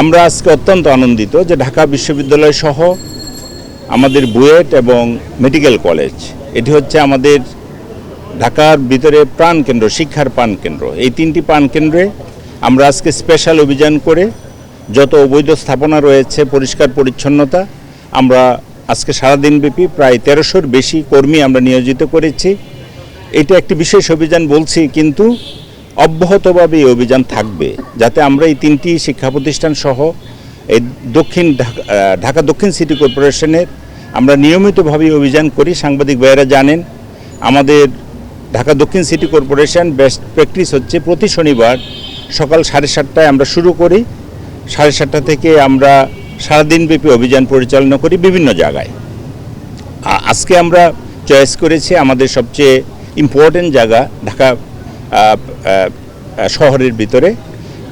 আমরা আজকে অত্যন্ত আনন্দিত যে ঢাকা বিশ্ববিদ্যালয় সহ আমাদের বুয়েট এবং মেডিকেল কলেজ, এটি হচ্ছে আমাদের ঢাকার ভিতরে প্রাণকেন্দ্র শিক্ষার প্রাণকেন্দ্র এই তিনটি প্রাণকেন্দ্রে আমরা আজকে স্পেশাল অভিযান করে যত অবৈধ স্থাপনা রয়েছে, পরিষ্কার পরিচ্ছন্নতা, আমরা আজকে সারাদিনব্যাপী প্রায় তেরোশোর বেশি কর্মী আমরা নিয়োজিত করেছি। এটা একটি বিশেষ অভিযান বলছি, কিন্তু অব্যাহতভাবে এই অভিযান থাকবে, যাতে আমরা এই তিনটি শিক্ষা প্রতিষ্ঠান সহ এই দক্ষিণ ঢাকা ঢাকা দক্ষিণ সিটি কর্পোরেশনের আমরা নিয়মিতভাবে অভিযান করি। সাংবাদিক ভাইয়েরা জানেন, আমাদের ঢাকা দক্ষিণ সিটি কর্পোরেশন বেস্ট প্র্যাকটিস হচ্ছে প্রতি শনিবার সকাল সাড়ে সাতটায় আমরা শুরু করি। সাড়ে সাতটা থেকে আমরা সারাদিনব্যাপী অভিযান পরিচালনা করি বিভিন্ন জায়গায়। আজকে আমরা চয়েস করেছি আমাদের সবচেয়ে ইম্পর্টেন্ট জায়গা ঢাকা শহরের ভিতরে।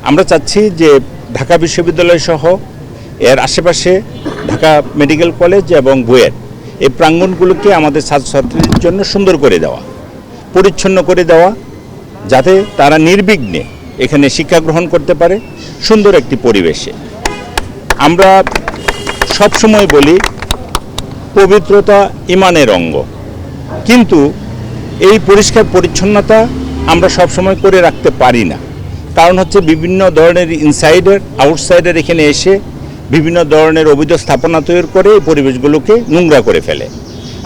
আমরা চাচ্ছি যে ঢাকা বিশ্ববিদ্যালয় সহ এর আশেপাশে ঢাকা মেডিকেল কলেজ এবং বুয়েট এই প্রাঙ্গণগুলোকে আমাদের ছাত্রছাত্রীদের জন্য সুন্দর করে দেওয়া, পরিচ্ছন্ন করে দেওয়া, যাতে তারা নির্বিঘ্নে এখানে শিক্ষা গ্রহণ করতে পারে সুন্দর একটি পরিবেশে। আমরা সবসময় বলি, পবিত্রতা ইমানের অঙ্গ। কিন্তু এই পরিষ্কার পরিচ্ছন্নতা আমরা সবসময় করে রাখতে পারি না। কারণ হচ্ছে বিভিন্ন ধরনের ইনসাইডার আউটসাইডার এখানে এসে বিভিন্ন ধরনের অবৈধ স্থাপনা তৈরি করে এই পরিবেশগুলোকে নোংরা করে ফেলে।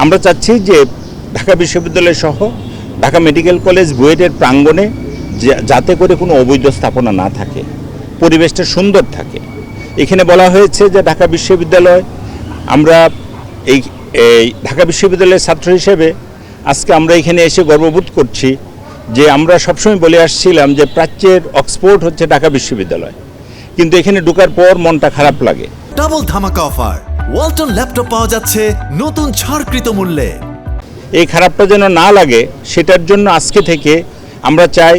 আমরা চাচ্ছি যে ঢাকা বিশ্ববিদ্যালয় সহ ঢাকা মেডিকেল কলেজ বুয়েটের প্রাঙ্গণে যাতে করে কোনো অবৈধ স্থাপনা না থাকে, পরিবেশটা সুন্দর থাকে। এখানে বলা হয়েছে যে ঢাকা বিশ্ববিদ্যালয়, আমরা এই ঢাকা বিশ্ববিদ্যালয়ের ছাত্র হিসেবে আজকে আমরা এখানে এসে গর্ববোধ করছি যে আমরা সবসময় বলে আসছিলাম যে প্রাচ্যের অক্সফোর্ড হচ্ছে ঢাকা বিশ্ববিদ্যালয়। কিন্তু এখানে ঢোকার পর মনটা খারাপ লাগে। ডাবল ধামাকা অফার। ওয়ালটন ল্যাপটপ পাওয়া যাচ্ছে নতুন ছাড়কৃত মূল্যে। এই খারাপটা যেন না লাগে সেটার জন্য আজকে থেকে আমরা চাই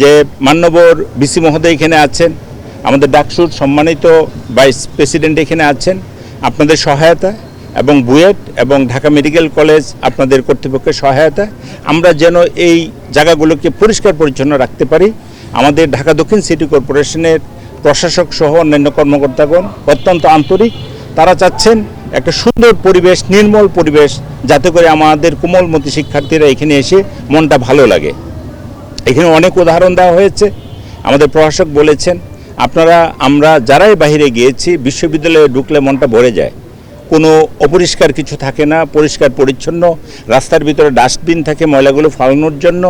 যে মান্যবর বিসি মহোদয় এখানে আছেন আমাদের ডাকসুর সম্মানিত ভাইস প্রেসিডেন্ট এখানে আছেন আপনাদের সহায়তা এবং বুয়েট এবং ঢাকা মেডিকেল কলেজ আপনাদের কর্তৃপক্ষের সহায়তা আমরা যেন এই জায়গাগুলোকে পরিষ্কার পরিচ্ছন্ন রাখতে পারি। আমাদের ঢাকা দক্ষিণ সিটি কর্পোরেশনের প্রশাসক সহ অন্যান্য কর্মকর্তাগণ অত্যন্ত আন্তরিক। তারা চাচ্ছেন একটা সুন্দর পরিবেশ, নির্মল পরিবেশ, যাতে করে আমাদের কোমলমতি শিক্ষার্থীরা এখানে এসে মনটা ভালো লাগে। এখানে অনেক উদাহরণ দেওয়া হয়েছে। আমাদের প্রশাসক বলেছেন, আপনারা, আমরা যারাই বাইরে গিয়েছি, বিশ্ববিদ্যালয়ে ঢুকলে মনটা ভরে যায়। কোনো অপরিষ্কার কিছু থাকে না, পরিষ্কার পরিচ্ছন্ন, রাস্তার ভিতরে ডাস্টবিন থাকে ময়লাগুলো ফালানোর জন্য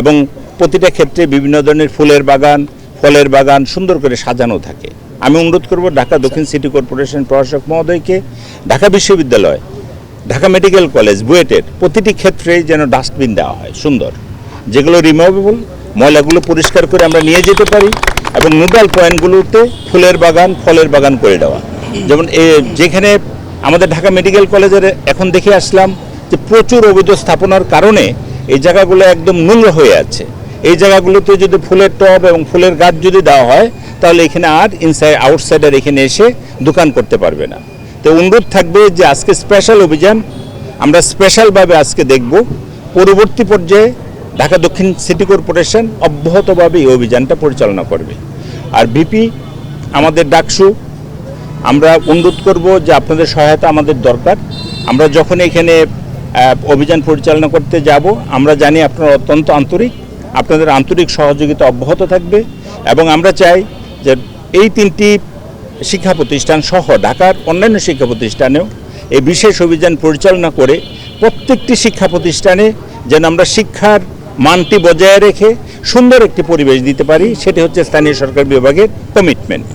এবং প্রতিটা ক্ষেত্রে বিভিন্ন ধরনের ফুলের বাগান, ফলের বাগান সুন্দর করে সাজানো থাকে। আমি অনুরোধ করব ঢাকা দক্ষিণ সিটি কর্পোরেশন প্রশাসক মহোদয়কে, ঢাকা বিশ্ববিদ্যালয়, ঢাকা মেডিকেল কলেজ, বুয়েটের প্রতিটি ক্ষেত্রেই যেন ডাস্টবিন দেওয়া হয়, সুন্দর। যেগুলো রিমুভেবল ময়লাগুলো পরিষ্কার করে আমরা নিয়ে যেতে পারি এবং নোডাল পয়েন্টগুলোতে ফুলের বাগান, ফলের বাগান করে দেওয়া। যেমন যেখানে আমাদের ঢাকা মেডিকেল কলেজের এখন দেখে আসলাম যে প্রচুর অবৈধ স্থাপনার কারণে এই জায়গাগুলো একদম নোংরা হয়ে আছে। এই জায়গাগুলোতে যদি ফুলের টব এবং ফুলের গাছ যদি দেওয়া হয়, তাহলে এখানে আর ইনসাইড আউটসাইডার এখানে এসে দোকান করতে পারবে না। তো অনুরোধ থাকবে যে আজকে স্পেশাল অভিযান, আমরা স্পেশালভাবে আজকে দেখব। পরবর্তী পর্যায়ে ঢাকা দক্ষিণ সিটি কর্পোরেশন অব্যাহতভাবে এই অভিযানটা পরিচালনা করবে। আর বিপি আমাদের ডাকসু আমরা অনুরোধ করব যে আপনাদের সহায়তা আমাদের দরকার। আমরা যখন এখানে অভিযান পরিচালনা করতে যাব, আমরা জানি আপনারা অত্যন্ত আন্তরিক। আপনাদের আন্তরিক সহযোগিতা অব্যাহত থাকবে এবং আমরা চাই যে এই তিনটি শিক্ষা প্রতিষ্ঠান সহ ঢাকার অন্যান্য শিক্ষা প্রতিষ্ঠানেও এই বিশেষ অভিযান পরিচালনা করে প্রত্যেকটি শিক্ষা প্রতিষ্ঠানে যেন আমরা শিক্ষার মানটি বজায় রেখে সুন্দর একটি পরিবেশ দিতে পারি, সেটি হচ্ছে স্থানীয় সরকার বিভাগের কমিটমেন্ট